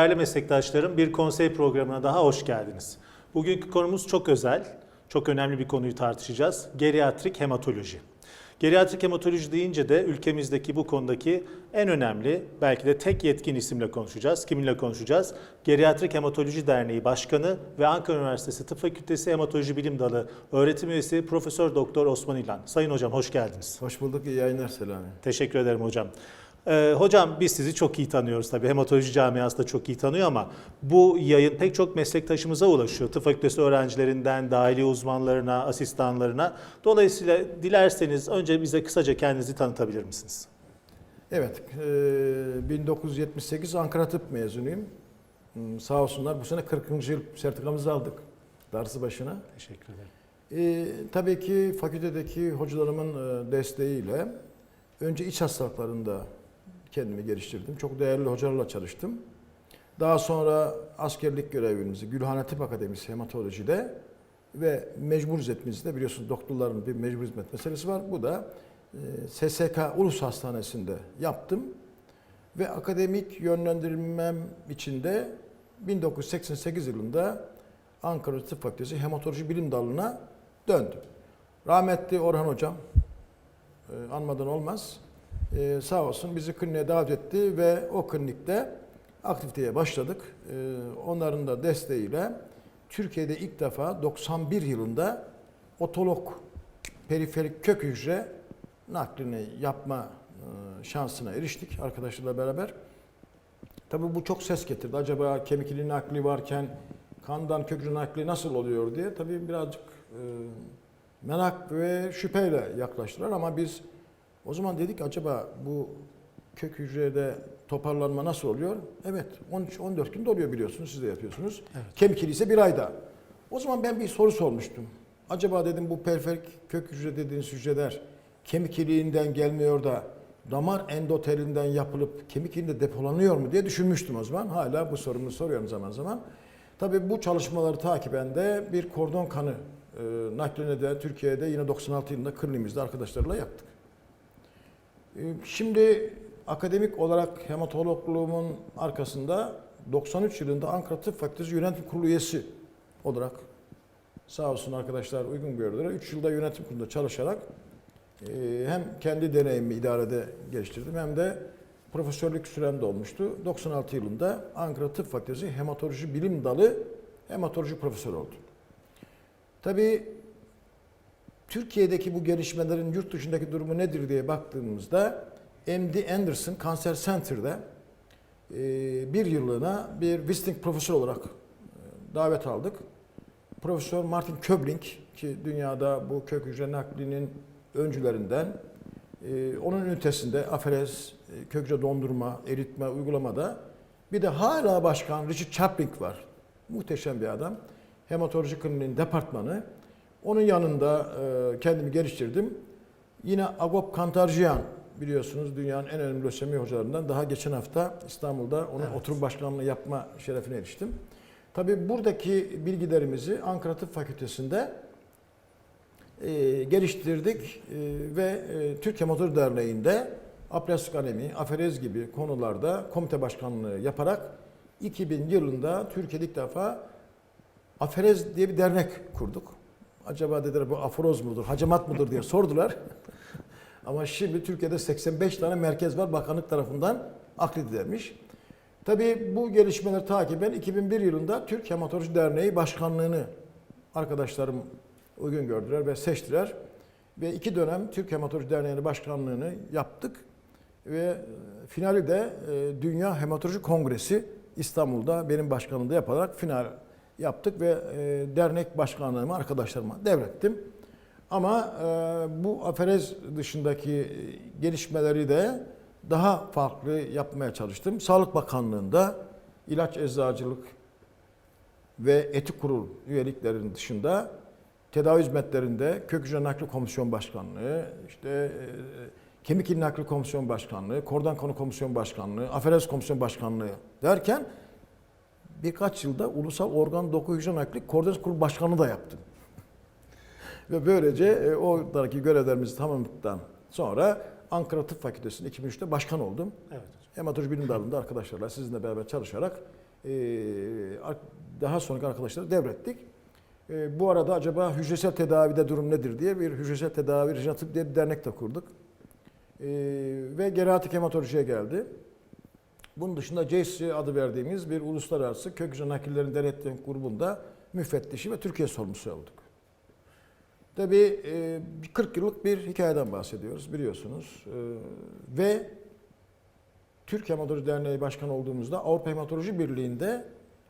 Değerli meslektaşlarım, bir konsey programına daha hoş geldiniz. Bugünkü konumuz çok özel, çok önemli bir konuyu tartışacağız. Geriatrik hematoloji. Geriatrik hematoloji deyince de ülkemizdeki bu konudaki en önemli, belki de tek yetkin isimle konuşacağız. Kiminle konuşacağız? Geriatrik Hematoloji Derneği Başkanı ve Ankara Üniversitesi Tıp Fakültesi Hematoloji Bilim Dalı öğretim üyesi Profesör Doktor Osman İlhan. Sayın hocam hoş geldiniz. Hoş bulduk, iyi yayınlar Selami. Teşekkür ederim hocam. Ee, hocam biz sizi çok iyi tanıyoruz tabii. Hematoloji camiası da çok iyi tanıyor ama bu yayın pek çok meslektaşımıza ulaşıyor. Tıp fakültesi öğrencilerinden dahili uzmanlarına, asistanlarına. Dolayısıyla dilerseniz önce bize kısaca kendinizi tanıtabilir misiniz? Evet, e, 1978 Ankara Tıp mezunuyum. Hmm, Sağ olsunlar bu sene 40. yıl sertifikamızı aldık. Darısı başına. Teşekkür ederim. E, tabii ki fakültedeki hocalarımın e, desteğiyle önce iç hastalıklarında kendimi geliştirdim. Çok değerli hocalarla çalıştım. Daha sonra askerlik görevimizi Gülhane Tıp Akademisi Hematoloji'de ve mecbur hizmetimizde biliyorsunuz doktorların bir mecbur hizmet meselesi var. Bu da e, SSK Ulus Hastanesi'nde yaptım. Ve akademik yönlendirmem için de 1988 yılında Ankara Tıp Fakültesi Hematoloji Bilim Dalı'na döndüm. Rahmetli Orhan Hocam, e, anmadan olmaz, e, sağ olsun bizi kliniğe davet etti ve o klinikte aktiviteye başladık. E, onların da desteğiyle Türkiye'de ilk defa 91 yılında otolog periferik kök hücre naklini yapma e, şansına eriştik arkadaşlarla beraber. Tabii bu çok ses getirdi. Acaba kemik iliği nakli varken kandan kök hücre nakli nasıl oluyor diye tabii birazcık e, merak ve şüpheyle yaklaştılar ama biz o zaman dedik acaba bu kök hücrede toparlanma nasıl oluyor? Evet 13-14 günde oluyor biliyorsunuz siz de yapıyorsunuz. Evet. Kemik iliği ise bir ayda. O zaman ben bir soru sormuştum. Acaba dedim bu periferik kök hücre dediğiniz hücreler kemik iliğinden gelmiyor da damar endotelinden yapılıp kemik iliğinde depolanıyor mu diye düşünmüştüm o zaman. Hala bu sorumu soruyorum zaman zaman. Tabii bu çalışmaları takiben de bir kordon kanı e, naklini de Türkiye'de yine 96 yılında kliniğimizde arkadaşlarla yaptık. E, Şimdi akademik olarak hematologluğumun arkasında 93 yılında Ankara Tıp Fakültesi Yönetim Kurulu üyesi olarak sağ olsun arkadaşlar uygun gördüler. 3 yılda yönetim kurulunda çalışarak e, hem kendi deneyimi idarede geliştirdim hem de profesörlük sürem de olmuştu. 96 yılında Ankara Tıp Fakültesi Hematoloji Bilim Dalı hematoloji profesörü oldum. Tabii Türkiye'deki bu gelişmelerin yurt dışındaki durumu nedir diye baktığımızda MD Anderson Cancer Center'da e, bir yıllığına bir visiting profesör olarak e, davet aldık. Profesör Martin Köbling ki dünyada bu kök hücre naklinin öncülerinden e, onun ünitesinde aferez, kök hücre dondurma, eritme, uygulamada bir de hala başkan Richard Chaplin var. Muhteşem bir adam. Hematoloji kliniğinin departmanı. Onun yanında e, kendimi geliştirdim. Yine Agop Kantarjian biliyorsunuz dünyanın en önemli lösemi hocalarından. Daha geçen hafta İstanbul'da onun Evet. oturum başkanlığı yapma şerefine eriştim. Tabii buradaki bilgilerimizi Ankara Tıp Fakültesi'nde e, geliştirdik e, ve e, Türk Hematoloji Derneği'nde aplastik anemi, aferez gibi konularda komite başkanlığı yaparak 2000 yılında Türkiye'de ilk defa aferez diye bir dernek kurduk. Acaba dediler bu aforoz mudur, hacamat mıdır diye sordular. Ama şimdi Türkiye'de 85 tane merkez var bakanlık tarafından akredilmiş. Tabii bu gelişmeleri takiben 2001 yılında Türk Hematoloji Derneği Başkanlığı'nı arkadaşlarım uygun gördüler ve seçtiler. Ve iki dönem Türk Hematoloji Derneği Başkanlığı'nı yaptık. Ve e, finali de e, Dünya Hematoloji Kongresi İstanbul'da benim başkanlığımda yaparak final yaptık ve e, dernek başkanlığımı arkadaşlarıma devrettim. Ama e, bu aferez dışındaki gelişmeleri de daha farklı yapmaya çalıştım. Sağlık Bakanlığı'nda ilaç eczacılık ve etik kurul üyeliklerinin dışında tedavi hizmetlerinde kök hücre nakli komisyon başkanlığı, işte e, kemik il nakli komisyon başkanlığı, kordan konu komisyon başkanlığı, aferez komisyon başkanlığı derken birkaç yılda ulusal organ doku hücre nakli koordinasyon kurulu başkanlığı da yaptım. Ve böylece e, oradaki görevlerimizi tamamladıktan sonra Ankara Tıp Fakültesi'nde 2003'te başkan oldum. Evet. Hematoloji bilim dalında arkadaşlarla sizinle beraber çalışarak e, daha sonraki arkadaşlara devrettik. E, bu arada acaba hücresel tedavide durum nedir diye bir hücresel tedavi Tıp diye bir dernek de kurduk. E, ve geriatrik hematolojiye geldi. Bunun dışında JACE adı verdiğimiz bir uluslararası kök hücre nakillerini denetleme grubunda müfettişi ve Türkiye sorumlusu olduk. Tabii e, 40 yıllık bir hikayeden bahsediyoruz biliyorsunuz. E, ve Türk Hematoloji Derneği Başkanı olduğumuzda Avrupa Hematoloji Birliği'nde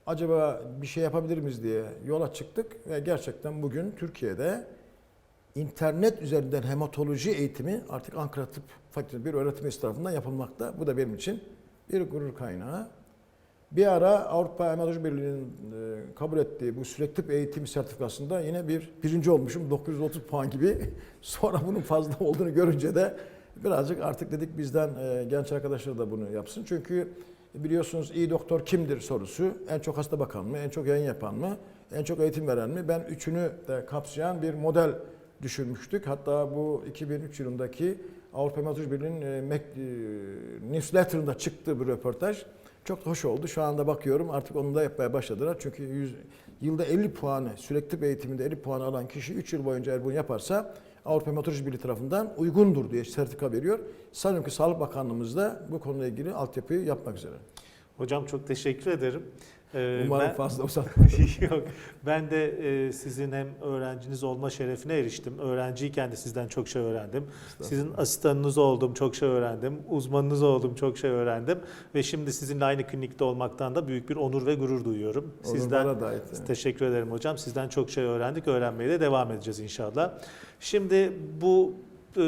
acaba bir şey yapabilir miyiz diye yola çıktık ve gerçekten bugün Türkiye'de internet üzerinden hematoloji eğitimi artık Ankara Tıp Fakültesi bir öğretim tarafından yapılmakta. Bu da benim için bir gurur kaynağı. Bir ara Avrupa Hematoloji Birliği'nin e, kabul ettiği bu sürekli eğitim sertifikasında yine bir birinci olmuşum. 930 puan gibi. Sonra bunun fazla olduğunu görünce de birazcık artık dedik bizden e, genç arkadaşlar da bunu yapsın. Çünkü biliyorsunuz iyi doktor kimdir sorusu. En çok hasta bakan mı, en çok yayın yapan mı, en çok eğitim veren mi? Ben üçünü de kapsayan bir model düşünmüştük. Hatta bu 2003 yılındaki Avrupa Hematoloji Birliği'nin e, e, newsletter'ında çıktığı bir röportaj. Çok hoş oldu. Şu anda bakıyorum artık onu da yapmaya başladılar. Çünkü 100, yılda 50 puanı, sürekli tıp eğitiminde 50 puan alan kişi 3 yıl boyunca eğer bunu yaparsa Avrupa Hematoloji Birliği tarafından uygundur diye sertifika veriyor. Sanıyorum ki Sağlık Bakanlığımız da bu konuyla ilgili altyapıyı yapmak üzere. Hocam çok teşekkür ederim. Ee, Umarım ben- fazla uzatmayız. Yok. Ben de e, sizin hem öğrenciniz olma şerefine eriştim. Öğrenciyken de sizden çok şey öğrendim. Sizin asistanınız oldum, çok şey öğrendim. Uzmanınız oldum, çok şey öğrendim. Ve şimdi sizinle aynı klinikte olmaktan da büyük bir onur ve gurur duyuyorum. Olur, Sizden bana da ait, teşekkür ederim hocam. Sizden çok şey öğrendik. Öğrenmeye de devam edeceğiz inşallah. Şimdi bu e,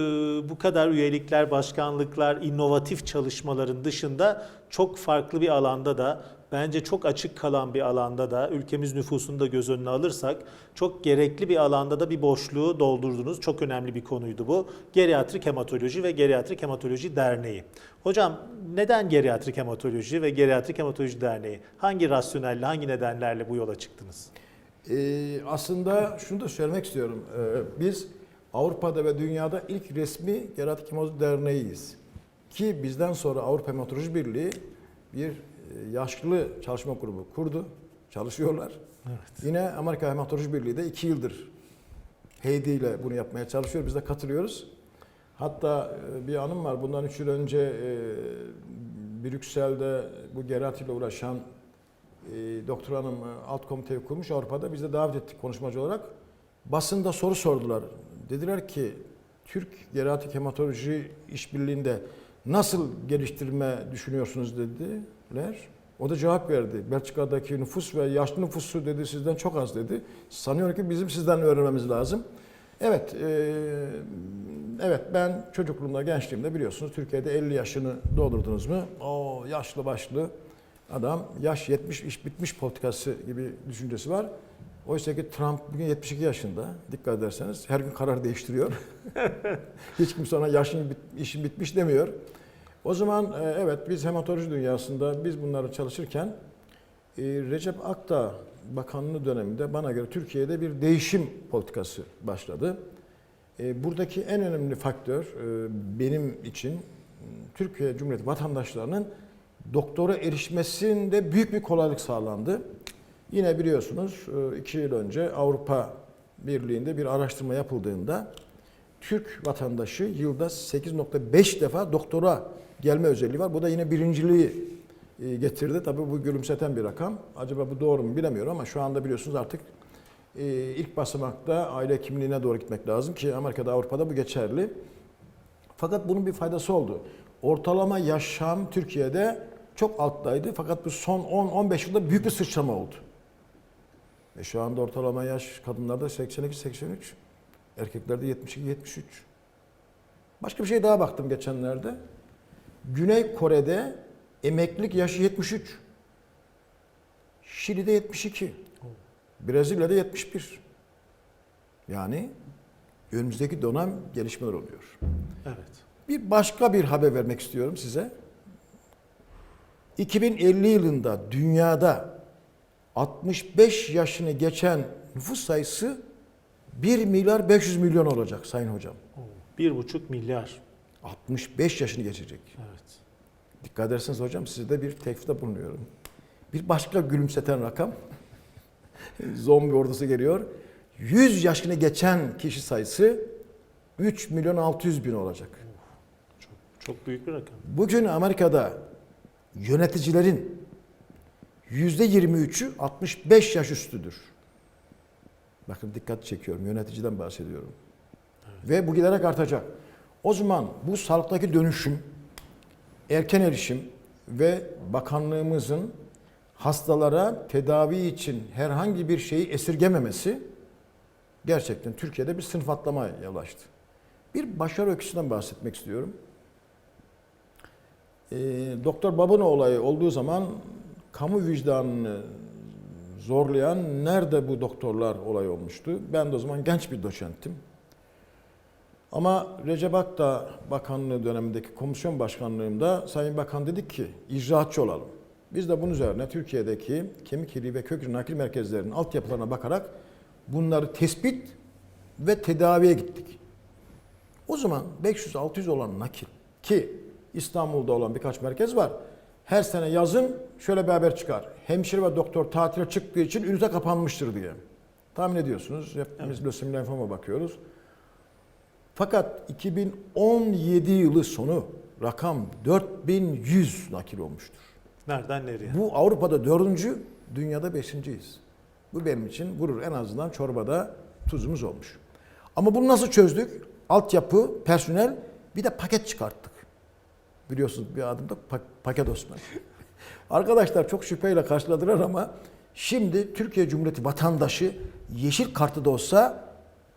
bu kadar üyelikler, başkanlıklar, inovatif çalışmaların dışında çok farklı bir alanda da bence çok açık kalan bir alanda da ülkemiz nüfusunu da göz önüne alırsak çok gerekli bir alanda da bir boşluğu doldurdunuz. Çok önemli bir konuydu bu. Geriatrik Hematoloji ve Geriatrik Hematoloji Derneği. Hocam neden Geriatrik Hematoloji ve Geriatrik Hematoloji Derneği? Hangi rasyonelle, hangi nedenlerle bu yola çıktınız? Ee, aslında şunu da söylemek istiyorum. Ee, biz Avrupa'da ve dünyada ilk resmi Geriatrik Hematoloji Derneği'yiz. Ki bizden sonra Avrupa Hematoloji Birliği bir yaşlı çalışma grubu kurdu. Çalışıyorlar. Evet. Yine Amerika Hematoloji Birliği de iki yıldır Heidi ile bunu yapmaya çalışıyor. Biz de katılıyoruz. Hatta e, bir anım var. Bundan üç yıl önce e, Brüksel'de bu geriatriyle uğraşan e, doktor hanım alt komiteyi kurmuş Avrupa'da. Biz de davet ettik konuşmacı olarak. Basında soru sordular. Dediler ki Türk Geriatrik Hematoloji işbirliğinde nasıl geliştirme düşünüyorsunuz dediler. O da cevap verdi. Belçika'daki nüfus ve yaşlı nüfusu dedi sizden çok az dedi. Sanıyorum ki bizim sizden öğrenmemiz lazım. Evet, e, evet ben çocukluğumda, gençliğimde biliyorsunuz Türkiye'de 50 yaşını doldurdunuz mu? O yaşlı başlı adam yaş 70 iş bitmiş politikası gibi düşüncesi var. Oysa ki Trump bugün 72 yaşında. Dikkat ederseniz her gün karar değiştiriyor. Hiç kimse ona yaşın işin bitmiş demiyor. O zaman e, evet biz hematoloji dünyasında biz bunları çalışırken e, Recep Akdağ Bakanlığı döneminde bana göre Türkiye'de bir değişim politikası başladı. E, Buradaki en önemli faktör benim için Türkiye Cumhuriyeti vatandaşlarının doktora erişmesinde büyük bir kolaylık sağlandı. Yine biliyorsunuz iki yıl önce Avrupa Birliği'nde bir araştırma yapıldığında Türk vatandaşı yılda 8.5 defa doktora gelme özelliği var. Bu da yine birinciliği e, getirdi. Tabii bu gülümseten bir rakam. Acaba bu doğru mu bilemiyorum ama şu anda biliyorsunuz artık e, ilk basamakta aile kimliğine doğru gitmek lazım ki Amerika'da Avrupa'da bu geçerli. Fakat bunun bir faydası oldu. Ortalama yaşam Türkiye'de çok alttaydı fakat bu son 10-15 yılda büyük bir sıçrama oldu. E şu anda ortalama yaş kadınlarda 82-83, erkeklerde 72-73. Başka bir şey daha baktım geçenlerde. Güney Kore'de emeklilik yaşı 73. Şili'de 72. Brezilya'da 71. Yani önümüzdeki dönem gelişmeler oluyor. Evet. Bir başka bir haber vermek istiyorum size. 2050 yılında dünyada 65 yaşını geçen nüfus sayısı 1 milyar 500 milyon olacak sayın hocam. Bir buçuk milyar. 65 yaşını geçecek. Evet. Dikkat ederseniz hocam size de bir teklifte bulunuyorum. Bir başka gülümseten rakam. Zombi ordusu geliyor. 100 yaşını geçen kişi sayısı 3 milyon 600 bin olacak. Çok büyük bir rakam. Bugün Amerika'da yöneticilerin yüzde 23'ü 65 yaş üstüdür. Bakın dikkat çekiyorum. Yöneticiden bahsediyorum. Ve bu giderek artacak. O zaman bu sağlıktaki dönüşüm, erken erişim ve bakanlığımızın hastalara tedavi için herhangi bir şeyi esirgememesi gerçekten Türkiye'de bir sınıf atlamaya yol açtı. Bir başarı öyküsünden bahsetmek istiyorum. E, Doktor Babano olayı olduğu zaman kamu vicdanını zorlayan nerede bu doktorlar olayı olmuştu. Ben de o zaman genç bir doçenttim. Ama Recep Akta Bakanlığı dönemindeki komisyon başkanlığımda Sayın Bakan dedik ki icraatçı olalım. Biz de bunun üzerine Türkiye'deki kemik iliği ve kök nakil merkezlerinin altyapılarına bakarak bunları tespit ve tedaviye gittik. O zaman 500-600 olan nakil ki İstanbul'da olan birkaç merkez var. Her sene yazın şöyle bir haber çıkar. Hemşire ve doktor tatile çıktığı için ünite kapanmıştır diye. Tahmin ediyorsunuz. Hepimiz lösemi lenfoma bakıyoruz. Fakat 2017 yılı sonu rakam 4100 nakil olmuştur. Nereden nereye? Bu Avrupa'da dördüncü, dünyada beşinciyiz. Bu benim için gurur. En azından çorbada tuzumuz olmuş. Ama bunu nasıl çözdük? Altyapı, personel, bir de paket çıkarttık. Biliyorsunuz bir adımda pa- paket Osman. Arkadaşlar çok şüpheyle karşıladılar ama şimdi Türkiye Cumhuriyeti vatandaşı yeşil kartı da olsa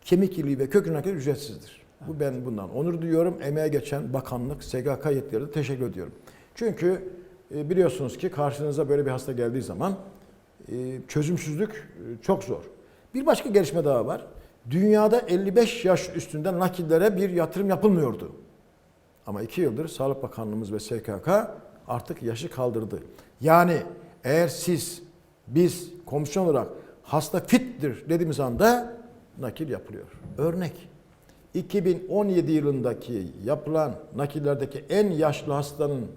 kemik iliği ve kök nakil ücretsizdir. Bu ben bundan onur duyuyorum. Emeğe geçen bakanlık, SGK yetkililerine teşekkür ediyorum. Çünkü e, biliyorsunuz ki karşınıza böyle bir hasta geldiği zaman e, çözümsüzlük e, çok zor. Bir başka gelişme daha var. Dünyada 55 yaş üstünden nakillere bir yatırım yapılmıyordu. Ama iki yıldır Sağlık Bakanlığımız ve SKK artık yaşı kaldırdı. Yani eğer siz, biz komisyon olarak hasta fittir dediğimiz anda nakil yapılıyor. Örnek 2017 yılındaki yapılan nakillerdeki en yaşlı hastanın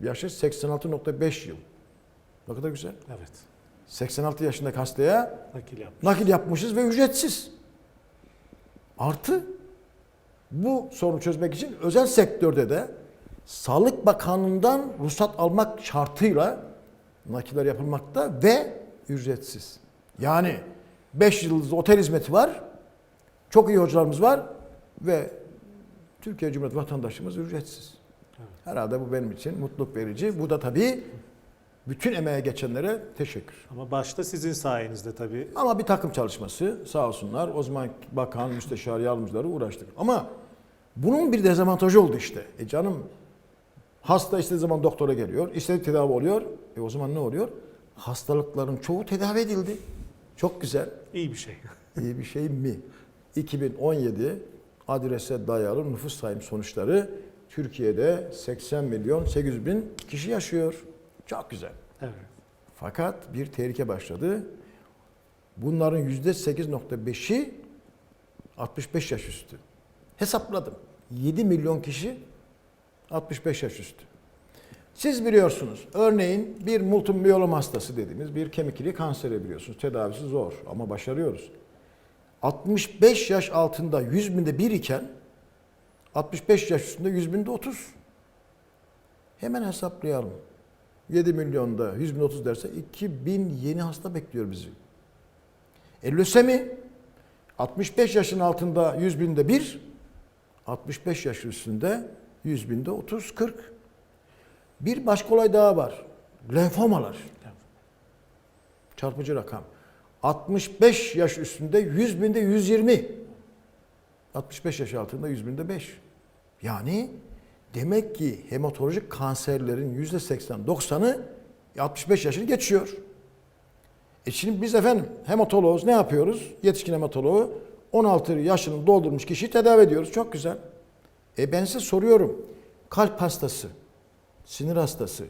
yaşı 86.5 yıl. Ne kadar güzel. Evet. 86 yaşındaki hastaya Nakil yapmış. nakil yapmışız ve ücretsiz. Artı bu sorunu çözmek için özel sektörde de Sağlık Bakanlığı'ndan ruhsat almak şartıyla nakiller yapılmakta ve ücretsiz. Yani 5 yıldızlı otel hizmeti var. Çok iyi hocalarımız var ve Türkiye Cumhuriyeti vatandaşımız ücretsiz. Herhalde bu benim için mutluluk verici. Bu da tabii bütün emeğe geçenlere teşekkür. Ama başta sizin sayenizde tabii. Ama bir takım çalışması sağ olsunlar. O zaman bakan, müsteşar, yardımcıları uğraştık. Ama bunun bir dezavantajı oldu işte. E canım hasta istediği zaman doktora geliyor. istediği tedavi oluyor. E o zaman ne oluyor? Hastalıkların çoğu tedavi edildi. Çok güzel. iyi bir şey. İyi bir şey mi? 2017 adrese dayalı nüfus sayım sonuçları Türkiye'de 80 milyon 800 bin kişi yaşıyor. Çok güzel. Evet. Fakat bir tehlike başladı. Bunların yüzde 8.5'i 65 yaş üstü. Hesapladım. 7 milyon kişi 65 yaş üstü. Siz biliyorsunuz örneğin bir multiple miyelom hastası dediğimiz bir kemik iliği kanseri biliyorsunuz. Tedavisi zor ama başarıyoruz. 65 yaş altında 100 binde bir iken 65 yaş üstünde 100 binde 30. Hemen hesaplayalım. 7 milyonda 100 bin 30 derse 2000 yeni hasta bekliyor bizi. E lösemi 65 yaşın altında 100 binde 1, 65 yaş üstünde 100 binde 30, 40. Bir başka olay daha var. Lenfomalar. Çarpıcı rakam. 65 yaş üstünde 100 binde 120. 65 yaş altında 100 binde 5. Yani demek ki hematolojik kanserlerin %80-90'ı 65 yaşını geçiyor. E şimdi biz efendim hematoloğuz ne yapıyoruz? Yetişkin hematoloğu 16 yaşını doldurmuş kişiyi tedavi ediyoruz. Çok güzel. E ben size soruyorum. Kalp hastası, sinir hastası,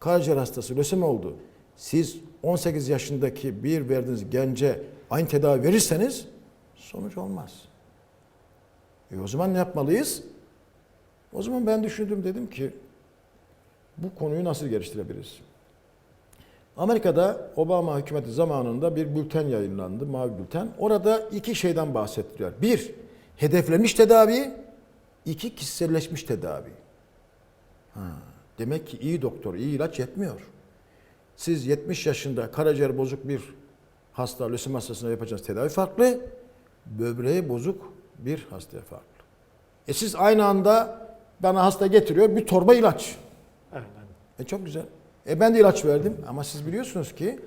karaciğer hastası, lösemi oldu. Siz 18 yaşındaki bir verdiğiniz gence aynı tedavi verirseniz sonuç olmaz. E o zaman ne yapmalıyız? O zaman ben düşündüm dedim ki bu konuyu nasıl geliştirebiliriz? Amerika'da Obama hükümeti zamanında bir bülten yayınlandı, mavi bülten. Orada iki şeyden bahsettiler. Bir, hedeflenmiş tedavi. iki kişiselleşmiş tedavi. Ha, demek ki iyi doktor, iyi ilaç yetmiyor. Siz 70 yaşında karaciğer bozuk bir hasta, lösemi hastasına yapacağınız tedavi farklı. Böbreği bozuk bir hastaya farklı. E siz aynı anda bana hasta getiriyor bir torba ilaç. Aynen. E çok güzel. E ben de ilaç verdim ama siz biliyorsunuz ki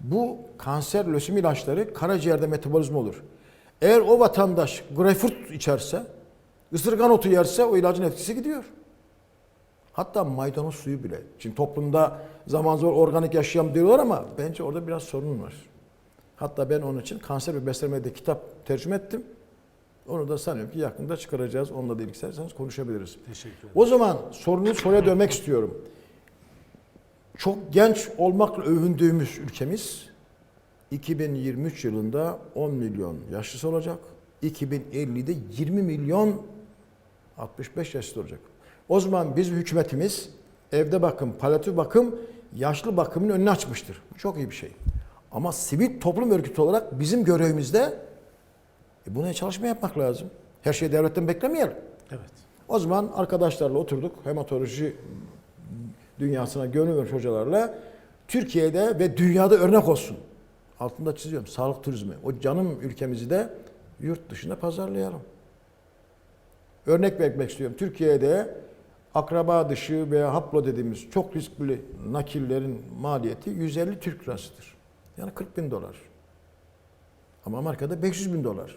bu kanser lösemi ilaçları karaciğerde metabolizma olur. Eğer o vatandaş greyfurt içerse, ısırgan otu yerse o ilacın etkisi gidiyor. Hatta maydanoz suyu bile. Şimdi toplumda zaman zor organik yaşayan diyorlar ama bence orada biraz sorun var. Hatta ben onun için kanser ve beslenmede kitap tercüme ettim. Onu da sanıyorum ki yakında çıkaracağız. Onunla da ilgili isterseniz konuşabiliriz. Teşekkür ederim. O zaman sorunun soruya dönmek istiyorum. Çok genç olmakla övündüğümüz ülkemiz 2023 yılında 10 milyon yaşlısı olacak. 2050'de 20 milyon 65 yaşlı olacak. O zaman biz hükümetimiz evde bakım, palyatif bakım, yaşlı bakımın önünü açmıştır. Çok iyi bir şey. Ama sivil toplum örgütü olarak bizim görevimizde e, buna çalışma yapmak lazım. Her şeyi devletten beklemeyelim. Evet. O zaman arkadaşlarla oturduk. Hematoloji dünyasına gönül vermiş hocalarla Türkiye'de ve dünyada örnek olsun. Altında çiziyorum. Sağlık turizmi. O canım ülkemizi de yurt dışında pazarlayalım. Örnek vermek istiyorum. Türkiye'de akraba dışı veya haplo dediğimiz çok riskli nakillerin maliyeti 150 Türk lirasıdır. Yani 40 bin dolar. Ama Amerika'da 500 bin dolar.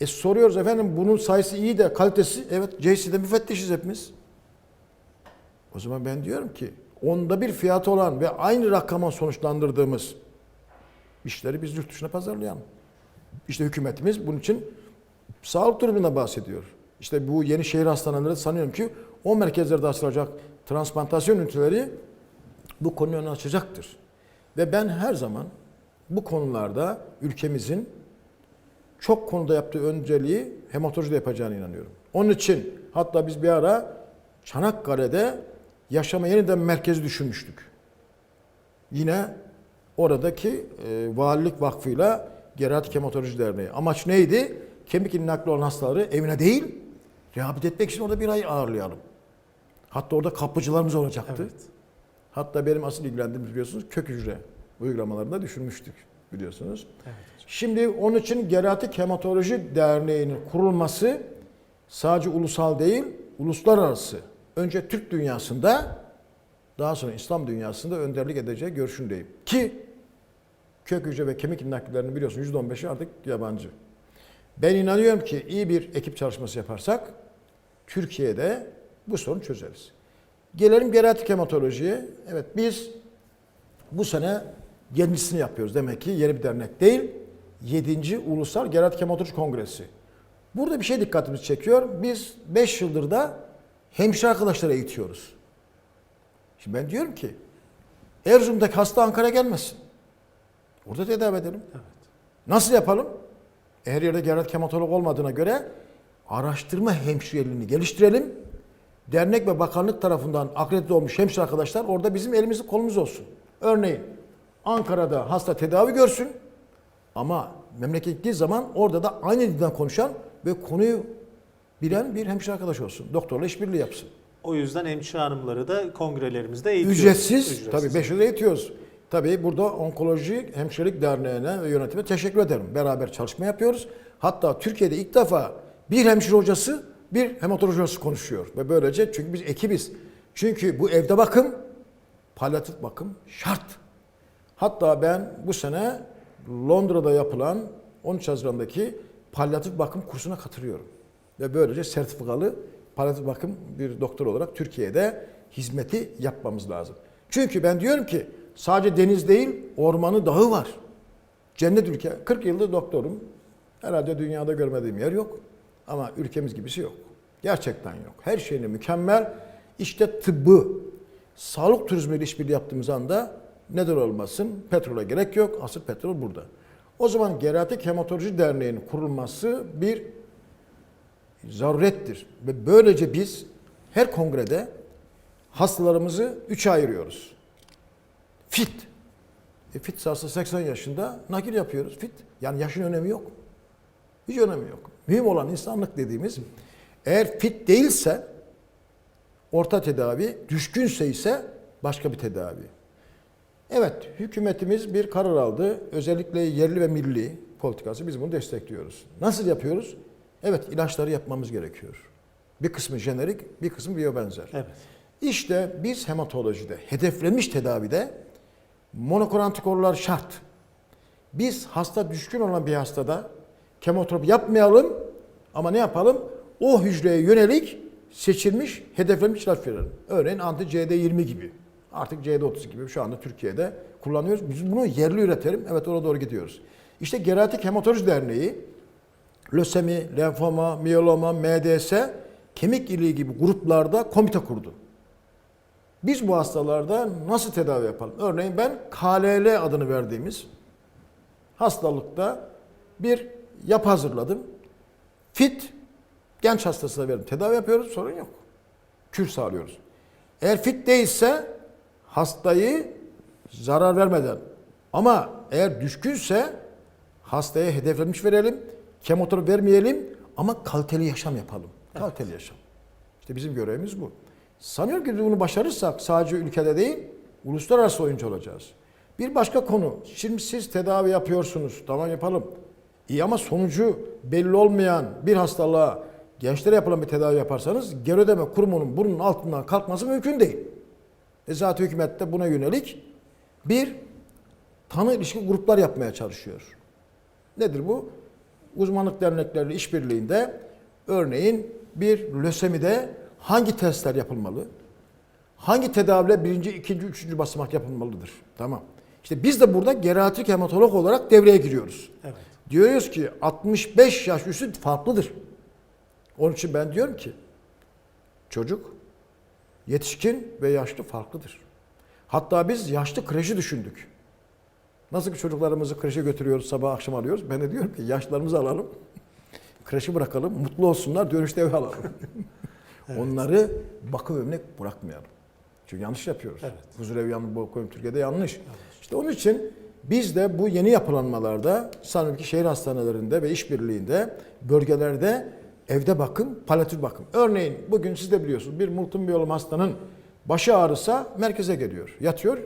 E soruyoruz efendim bunun sayısı iyi de kalitesi evet JC'de müfettişiz hepimiz. O zaman ben diyorum ki onda bir fiyatı olan ve aynı rakama sonuçlandırdığımız işleri biz yurt dışına pazarlayalım. İşte hükümetimiz bunun için sağlık durumuna bahsediyor. İşte bu yeni şehir hastaneleri sanıyorum ki o merkezlerde açılacak transplantasyon üniteleri bu konuyu açacaktır. Ve ben her zaman bu konularda ülkemizin çok konuda yaptığı önceliği hematolojide yapacağına inanıyorum. Onun için hatta biz bir ara Çanakkale'de yaşama yeniden merkezi düşünmüştük. Yine oradaki e, valilik vakfıyla Geriatrik Hematoloji Derneği. Amaç neydi? Kemik nakli olan hastaları evine değil, rehabilite etmek için orada bir ay ağırlayalım. Hatta orada kapıcılarımız olacaktı. Evet. Hatta benim asıl ilgilendiğim biliyorsunuz kök hücre uygulamalarında düşünmüştük biliyorsunuz. Evet. Şimdi onun için Geriatrik Hematoloji Derneği'nin kurulması sadece ulusal değil, uluslararası. Önce Türk dünyasında, daha sonra İslam dünyasında önderlik edeceği görüşündeyim. Ki kök hücre ve kemik nakillerinin biliyorsunuz %15'i artık yabancı. Ben inanıyorum ki iyi bir ekip çalışması yaparsak Türkiye'de bu sorunu çözeriz. Gelelim geriatrik hematolojiye. Evet biz bu sene yenisini yapıyoruz. Demek ki yeni bir dernek değil. 7. Ulusal Geriatrik Hematoloji Kongresi. Burada bir şey dikkatimizi çekiyor. Biz 5 yıldır da hemşire arkadaşları eğitiyoruz. Şimdi ben diyorum ki Erzurum'daki hasta Ankara'ya gelmesin. Orada tedavi edelim. Evet. Nasıl yapalım? Her yerde geriatrik hematolog olmadığına göre araştırma hemşireliğini geliştirelim. Dernek ve bakanlık tarafından akredite olmuş hemşire arkadaşlar orada bizim elimizi kolumuz olsun. Örneğin Ankara'da hasta tedavi görsün ama memleket gittiği zaman orada da aynı dilden konuşan ve konuyu bilen bir hemşire arkadaş olsun. Doktorla işbirliği yapsın. O yüzden hemşire hanımları da kongrelerimizde eğitiyoruz. Ücretsiz, tabii 5 yıl eğitiyoruz. Tabii burada Onkoloji Hemşirelik Derneği'ne ve yönetime teşekkür ederim. Beraber çalışma yapıyoruz. Hatta Türkiye'de ilk defa bir hemşire hocası, bir hematoloji hocası konuşuyor. Ve böylece çünkü biz ekibiz. Çünkü bu evde bakım, palyatif bakım şart. Hatta ben bu sene Londra'da yapılan 13 Haziran'daki palyatif bakım kursuna katılıyorum. Ve böylece sertifikalı palyatif bakım bir doktor olarak Türkiye'de hizmeti yapmamız lazım. Çünkü ben diyorum ki sadece deniz değil ormanı dağı var. Cennet ülke. 40 yıldır doktorum. Herhalde dünyada görmediğim yer yok. Ama ülkemiz gibisi yok. Gerçekten yok. Her şeyini mükemmel. İşte tıbbı, sağlık turizmiyle işbirliği yaptığımız anda neden olmasın? Petrole gerek yok. Asıl petrol burada. O zaman Geriatrik Hematoloji Derneği'nin kurulması bir zarurettir. Ve böylece biz her kongrede hastalarımızı üçe ayırıyoruz. Fit, E, fit hasta 80 yaşında nakil yapıyoruz. Fit. Yani yaşın önemi yok. Hiç önemi yok. Mühim olan insanlık dediğimiz eğer fit değilse orta tedavi, düşkünse ise başka bir tedavi. Evet, hükümetimiz bir karar aldı. Özellikle yerli ve milli politikası biz bunu destekliyoruz. Nasıl yapıyoruz? Evet, ilaçları yapmamız gerekiyor. Bir kısmı jenerik, bir kısmı biyobenzer. Evet. İşte biz hematolojide, hedeflenmiş tedavide monokor antikorlar şart. Biz hasta düşkün olan bir hastada kemoterapi yapmayalım ama ne yapalım? O hücreye yönelik seçilmiş, hedeflenmiş ilaç verelim. Örneğin anti CD20 gibi. Artık CD30 gibi şu anda Türkiye'de kullanıyoruz. Biz bunu yerli üretelim. Evet oraya doğru gidiyoruz. İşte Geriatrik Hematoloji Derneği lösemi, lenfoma, miyeloma, MDS, kemik iliği gibi gruplarda komite kurdu. Biz bu hastalarda nasıl tedavi yapalım? Örneğin ben KLL adını verdiğimiz hastalıkta bir yapı hazırladım. Fit genç hastasına verin. Tedavi yapıyoruz sorun yok. Kür sağlıyoruz. Eğer fit değilse hastayı zarar vermeden ama eğer düşkünse hastaya hedeflenmiş verelim. Kemoterapi vermeyelim ama kaliteli yaşam yapalım. Kaliteli yaşam. İşte bizim görevimiz bu. Sanıyorum ki bunu başarırsak sadece ülkede değil, uluslararası oyuncu olacağız. Bir başka konu, şimdi siz tedavi yapıyorsunuz, tamam yapalım. İyi ama sonucu belli olmayan bir hastalığa gençlere yapılan bir tedavi yaparsanız geri ödeme kurumunun bunun altından kalkması mümkün değil. E zaten hükümet de buna yönelik bir tanı ilişki gruplar yapmaya çalışıyor. Nedir bu? Uzmanlık derneklerle işbirliğinde örneğin bir lösemide hangi testler yapılmalı? Hangi tedaviler birinci, ikinci, üçüncü basamak yapılmalıdır? Tamam. İşte biz de burada geriatrik hematolog olarak devreye giriyoruz. Evet. Diyoruz ki 65 yaş üstü farklıdır. Onun için ben diyorum ki çocuk, yetişkin ve yaşlı farklıdır. Hatta biz yaşlı kreşi düşündük. Nasıl ki çocuklarımızı kreşe götürüyoruz, sabah akşam alıyoruz. Ben de diyorum ki yaşlarımızı alalım, kreşi bırakalım, mutlu olsunlar, dönüşte eve alalım. Onları bakım evine bırakmayalım. Çünkü yanlış yapıyoruz. Evet. Huzur evi yanlış, bu koyun Türkiye'de yanlış. İşte onun için biz de bu yeni yapılanmalarda sanırım ki şehir hastanelerinde ve işbirliğinde bölgelerde evde bakım, palyatif bakım. Örneğin bugün siz de biliyorsunuz bir multum biyolom hastanın başı ağrısa merkeze geliyor. Yatıyor.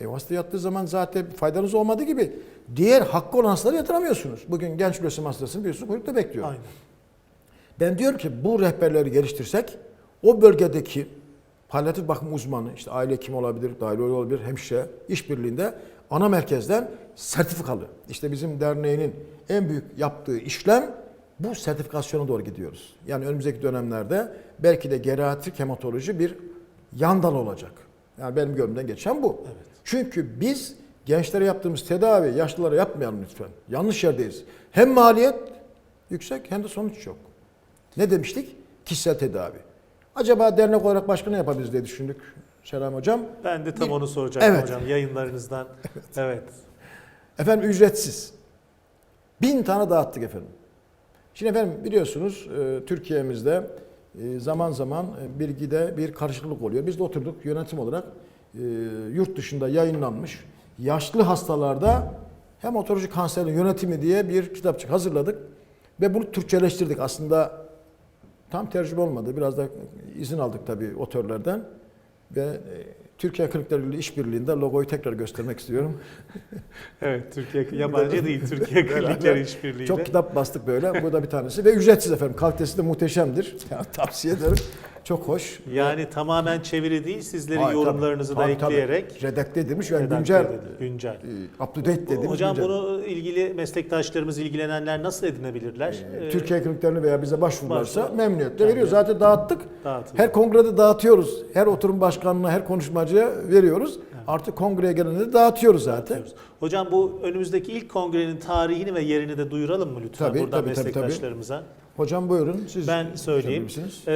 E o hasta yattığı zaman zaten faydanız olmadığı gibi diğer hakkı olan hastaları yatıramıyorsunuz. Bugün genç lösemi hastasını biliyorsunuz kuyrukta bekliyor. Aynen. Ben diyorum ki bu rehberleri geliştirsek o bölgedeki palyatif bakım uzmanı, işte aile hekimi olabilir, dahil olabilir, hemşire, işbirliğinde ana merkezden sertifikalı. İşte bizim derneğinin en büyük yaptığı işlem bu sertifikasyona doğru gidiyoruz. Yani önümüzdeki dönemlerde belki de geriatrik hematoloji bir yan dal olacak. Yani benim gönlümden geçen bu. Evet. Çünkü biz gençlere yaptığımız tedavi yaşlılara yapmayalım lütfen. Yanlış yerdeyiz. Hem maliyet yüksek hem de sonuç yok. Ne demiştik? Kişisel tedavi. Acaba dernek olarak başka ne yapabiliriz diye düşündük Selam Hocam. Ben de tam Bir- onu soracaktım Evet. hocam yayınlarınızdan. evet. Efendim ücretsiz. Bin tane dağıttık efendim. Şimdi efendim biliyorsunuz e, Türkiye'mizde e, zaman zaman e, bilgide bir karışıklık oluyor. Biz de oturduk yönetim olarak e, yurt dışında yayınlanmış yaşlı hastalarda hematoloji kanserinin yönetimi diye bir kitapçık hazırladık. Ve bunu Türkçeleştirdik. Aslında tam tercüme olmadı. Biraz da izin aldık tabii otörlerden. Ve e, Türkiye Klinikleri ile işbirliğinde logoyu tekrar göstermek istiyorum. Evet Türkiye yabancı değil Türkiye Klinikleri İşbirliği'yle. Çok kitap bastık böyle. Bu da bir tanesi. Ve ücretsiz efendim. Kalitesi de muhteşemdir. Yani tavsiye ederim. Çok hoş. Yani tamamen çeviri değil sizlerin Hayır, yorumlarınızı tabii, da tabii, ekleyerek tabii. redakte edilmiş. Yani redakte güncel, edildi. güncel. e, up to date dediğimiz Hocam güncel. bunu ilgili meslektaşlarımız, ilgilenenler nasıl edinebilirler? Ee, Ee, Türkiye kliniklerine veya bize başvururlarsa Başvuru. memnuniyetle veriyoruz. Zaten dağıttık. Dağıtıldı. Her kongrede dağıtıyoruz. Her oturum başkanına, her konuşmacıya veriyoruz. Artık kongreye gelene de dağıtıyoruz zaten. Dağıtıyoruz. Hocam bu önümüzdeki ilk kongrenin tarihini ve yerini de duyuralım mı lütfen Tabii, buradan tabii, tabii, tabii. meslektaşlarımıza? Hocam buyurun siz Ben söyleyeyim. söyleyebilirsiniz.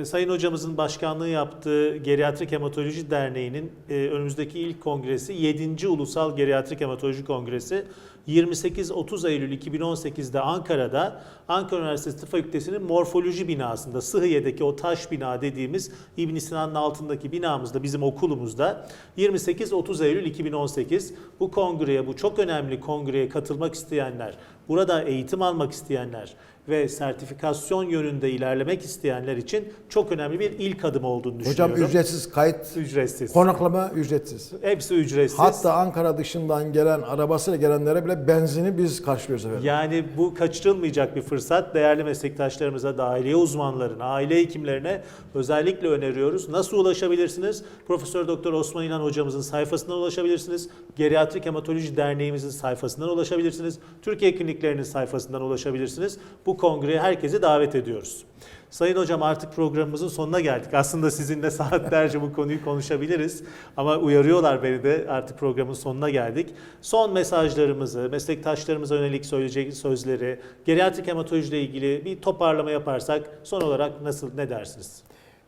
Ee, Sayın hocamızın başkanlığı yaptığı Geriatrik Hematoloji Derneği'nin e, önümüzdeki ilk kongresi 7. Ulusal Geriatrik Hematoloji Kongresi 28-30 Eylül 2018'de Ankara'da Ankara Üniversitesi Tıp Fakültesi'nin morfoloji binasında Sıhhiye'deki o taş bina dediğimiz İbn Sina'nın altındaki binamızda bizim okulumuzda 28-30 Eylül 2018 bu kongreye bu çok önemli kongreye katılmak isteyenler burada eğitim almak isteyenler ve sertifikasyon yönünde ilerlemek isteyenler için çok önemli bir ilk adım olduğunu düşünüyorum. Hocam ücretsiz kayıt, ücretsiz. konaklama ücretsiz. Hepsi ücretsiz. Hatta Ankara dışından gelen arabasıyla gelenlere bile benzini biz karşılıyoruz efendim. Yani bu kaçırılmayacak bir fırsat. Değerli meslektaşlarımıza, dahiliye uzmanlarına, aile hekimlerine özellikle öneriyoruz. Nasıl ulaşabilirsiniz? Profesör Doktor Osman İnan hocamızın sayfasından ulaşabilirsiniz. Geriatrik Hematoloji Derneğimizin sayfasından ulaşabilirsiniz. Türkiye kliniklerinin sayfasından ulaşabilirsiniz. Bu kongreye herkesi davet ediyoruz. Sayın hocam artık programımızın sonuna geldik. Aslında sizinle saatlerce bu konuyu konuşabiliriz. Ama uyarıyorlar beni de artık programın sonuna geldik. Son mesajlarımızı, meslektaşlarımıza yönelik söyleyecek sözleri, geriatrik hematoloji ile ilgili bir toparlama yaparsak son olarak nasıl, ne dersiniz?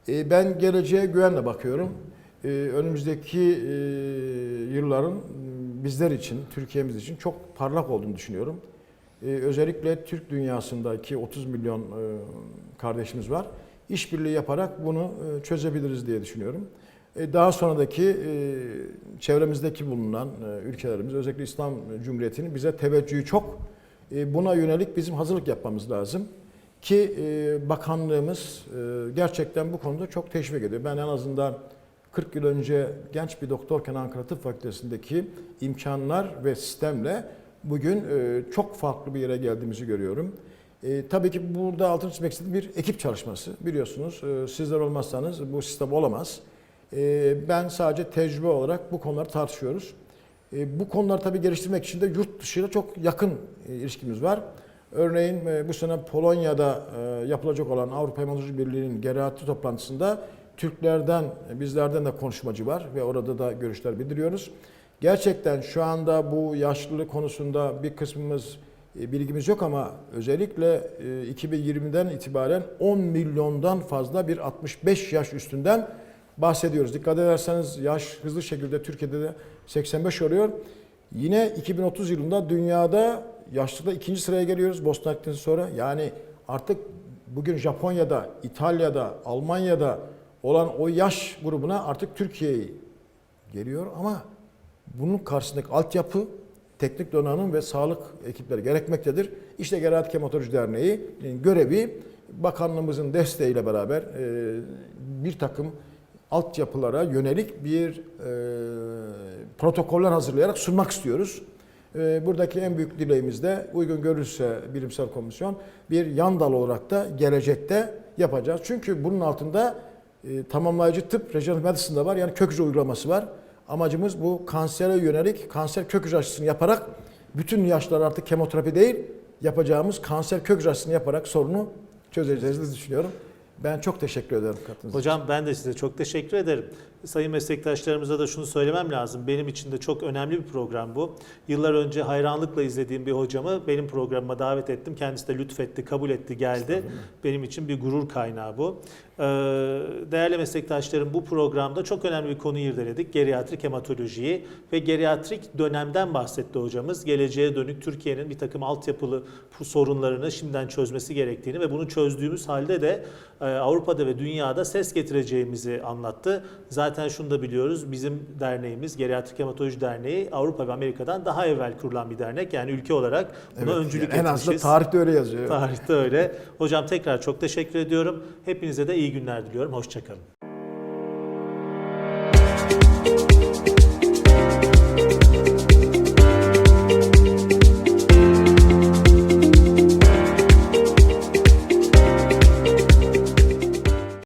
E, Ben geleceğe güvenle bakıyorum. E, Önümüzdeki e, yılların bizler için, Türkiye'miz için çok parlak olduğunu düşünüyorum. E, Özellikle Türk dünyasındaki 30 milyon e, kardeşimiz var. İşbirliği yaparak bunu e, çözebiliriz diye düşünüyorum. E, Daha sonraki çevremizdeki bulunan ülkelerimiz, özellikle İslam Cumhuriyeti'nin bize teveccühü çok. Buna yönelik bizim hazırlık yapmamız lazım. Ki bakanlığımız gerçekten bu konuda çok teşvik ediyor. Ben en azından 40 yıl önce genç bir doktorken Ankara Tıp Fakültesi'ndeki imkanlar ve sistemle bugün e, çok farklı bir yere geldiğimizi görüyorum. E, tabii ki burada altını çizmek istediğim bir ekip çalışması. Biliyorsunuz e, sizler olmazsanız bu sistem olamaz. E, ben sadece tecrübe olarak bu konuları tartışıyoruz. E, bu konuları tabii geliştirmek için de yurt dışıyla çok yakın e, ilişkimiz var. Örneğin e, bu sene Polonya'da e, yapılacak olan Avrupa Hematoloji Birliği'nin geriatri toplantısında Türklerden, e, bizlerden de konuşmacı var ve orada da görüşler bildiriyoruz. Gerçekten şu anda bu yaşlılık konusunda bir kısmımız e, bilgimiz yok ama özellikle e, 2020'den itibaren 10 milyondan fazla bir 65 yaş üstünden bahsediyoruz. Dikkat ederseniz yaş hızlı şekilde Türkiye'de de 85 oluyor. Yine 2030 yılında dünyada yaşlılıkta ikinci sıraya geliyoruz Boston Hersek'ten sonra. Yani artık bugün Japonya'da, İtalya'da, Almanya'da olan o yaş grubuna artık Türkiye'yi geliyor ama bunun karşısındaki altyapı, teknik donanım ve sağlık ekipleri gerekmektedir. İşte Geriatrik Hematoloji Derneği'nin görevi bakanlığımızın desteğiyle beraber e, bir takım altyapılara yönelik bir e, protokoller hazırlayarak sunmak istiyoruz. E, buradaki en büyük dileğimiz de uygun görürse bilimsel komisyon bir yan dal olarak da gelecekte yapacağız. Çünkü bunun altında e, tamamlayıcı tıp, regenerative medicine de var. Yani kök hücre uygulaması var. Amacımız bu kansere yönelik kanser kök hücre aşısını yaparak bütün yaşlar artık kemoterapi değil yapacağımız kanser kök hücre yaparak sorunu çözeceğiz düşünüyorum. Ben çok teşekkür ederim katkınız. Hocam ben de size çok teşekkür ederim. Sayın meslektaşlarımıza da şunu söylemem lazım. Benim için de çok önemli bir program bu. Yıllar önce hayranlıkla izlediğim bir hocamı benim programıma davet ettim. Kendisi de lütfetti, kabul etti, geldi. Benim için bir gurur kaynağı bu. Ee, Değerli meslektaşlarım bu programda çok önemli bir konuyu irdeledik. Geriatrik hematolojiyi ve geriatrik dönemden bahsetti hocamız. Geleceğe dönük Türkiye'nin bir takım altyapılı sorunlarını şimdiden çözmesi gerektiğini ve bunu çözdüğümüz halde de e, Avrupa'da ve dünyada ses getireceğimizi anlattı. Zaten şunu da biliyoruz. Bizim derneğimiz Geriatrik Hematoloji Derneği Avrupa ve Amerika'dan daha evvel kurulan bir dernek. Yani ülke olarak buna Evet, öncülük yani en azından etmişiz. tarihte öyle yazıyor. Tarihte öyle. Hocam tekrar çok teşekkür ediyorum. Hepinize de iyi günler diliyorum. Hoşçakalın.